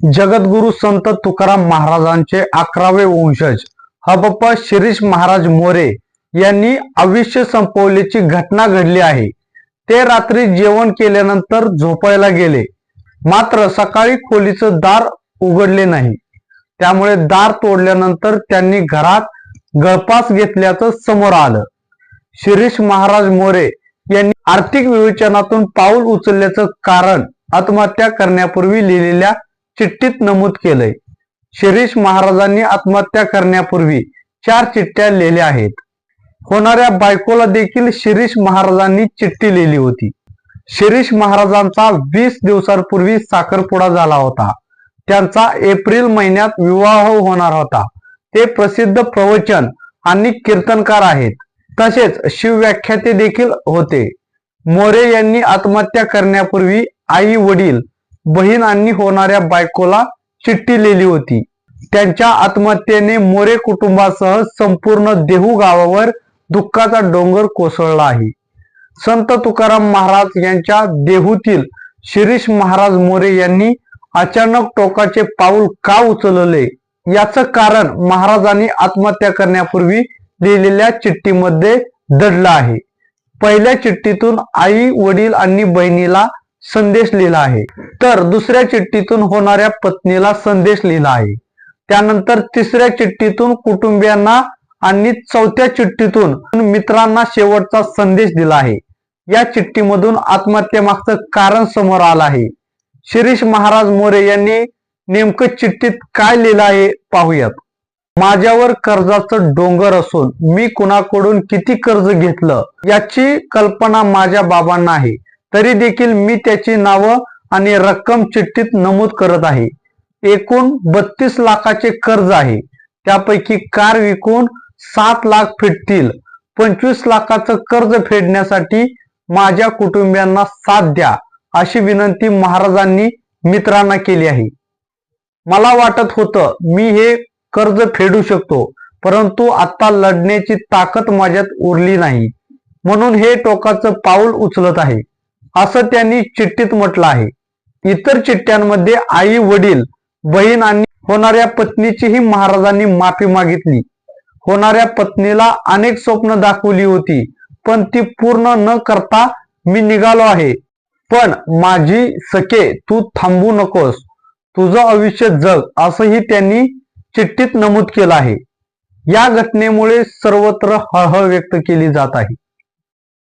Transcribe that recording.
जगद्गुरु संत तुकाराम महाराजांचे अकरावे वंशज. हबप्पा शिरीष महाराज मोरे यांनी आयुष्य संपवल्याची घटना घडली आहे. ते रात्री जेवण केल्यानंतर झोपायला गेले. मात्र सकाळी खोलीचं दार उघडले नाही. त्यामुळे दार तोडल्यानंतर त्यांनी घरात गळपास घेतल्याचं समोर आलं. शिरीष महाराज मोरे यांनी आर्थिक विवेचनातून पाऊल उचलल्याचं कारण आत्महत्या करण्यापूर्वी लिहिलेल्या चिठ्ठीत नमूद केलंय. शिरीष महाराजांनी आत्महत्या करण्यापूर्वी चार चिठ्ठ्या लिहिल्या आहेत. होणाऱ्या बायकोला देखील शिरीष महाराजांनी चिठ्ठी लिहिली होती. शिरीष महाराजांचा वीस दिवसांपूर्वी साखरपुडा झाला होता. त्यांचा एप्रिल महिन्यात विवाह होणार होता. ते प्रसिद्ध प्रवचन आणि कीर्तनकार आहेत. तसेच शिवव्याख्याते देखील होते. मोरे यांनी आत्महत्या करण्यापूर्वी आई वडील बहीण आणि होणाऱ्या बायकोला चिठ्ठी लिहिली होती. त्यांच्या आत्महत्येने मोरे कुटुंबासह संपूर्ण देहू गावावर दुःखाचा डोंगर कोसळला आहे. संत तुकाराम महाराज यांच्या देहूतील शिरीष महाराज मोरे यांनी अचानक टोकाचे पाऊल का उचलले? याचं कारण महाराजांनी आत्महत्या करण्यापूर्वी लिहिलेल्या चिठ्ठीमध्ये दडलं आहे. पहिल्या चिठ्ठीतून आई वडील आणि बहिणीला संदेश लिहिला आहे. तर दुसऱ्या चिठ्ठीतून होणाऱ्या पत्नीला संदेश लिहिला आहे. त्यानंतर तिसऱ्या चिठ्ठीतून कुटुंबियांना आणि चौथ्या चिठ्ठीतून मित्रांना शेवटचा संदेश दिला आहे. या चिठ्ठीमधून आत्महत्येमागचं कारण समोर आलं आहे. शिरीष महाराज मोरे यांनी नेमकं चिठ्ठीत काय लिहिलं आहे पाहूयात. माझ्यावर कर्जाचं डोंगर असून मी कुणाकडून किती कर्ज घेतलं याची कल्पना माझ्या बाबांना आहे. तरी देखील मी त्याची नावं आणि रक्कम चिठ्ठीत नमूद करत आहे. एकूण बत्तीस लाखाचे कर्ज आहे. त्यापैकी कार विकून सात लाख फेडतील पंचवीस लाखाचं कर्ज फेडण्यासाठी माझ्या कुटुंबियांना साथ द्या अशी विनंती महाराजांनी मित्रांना केली आहे. मला वाटत होतं मी हे कर्ज फेडू शकतो परंतु आता लढण्याची ताकद माझ्यात उरली नाही. म्हणून हे टोकाचं पाऊल उचलत आहे. असं त्यांनी चिठ्ठीत म्हटलं आहे. इतर चिठ्ठ्यांमध्ये आई वडील बहीण आणि होणाऱ्या पत्नीचीही महाराजांनी माफी मागितली. होणाऱ्या पत्नीला अनेक स्वप्न दाखवली होती पण ती पूर्ण न करता मी निघालो आहे. पण माझी सके तू थांबू नकोस. तुझं आयुष्य जग असंही त्यांनी चिठ्ठीत नमूद केलं आहे. या घटनेमुळे सर्वत्र हळहळ व्यक्त केली जात आहे.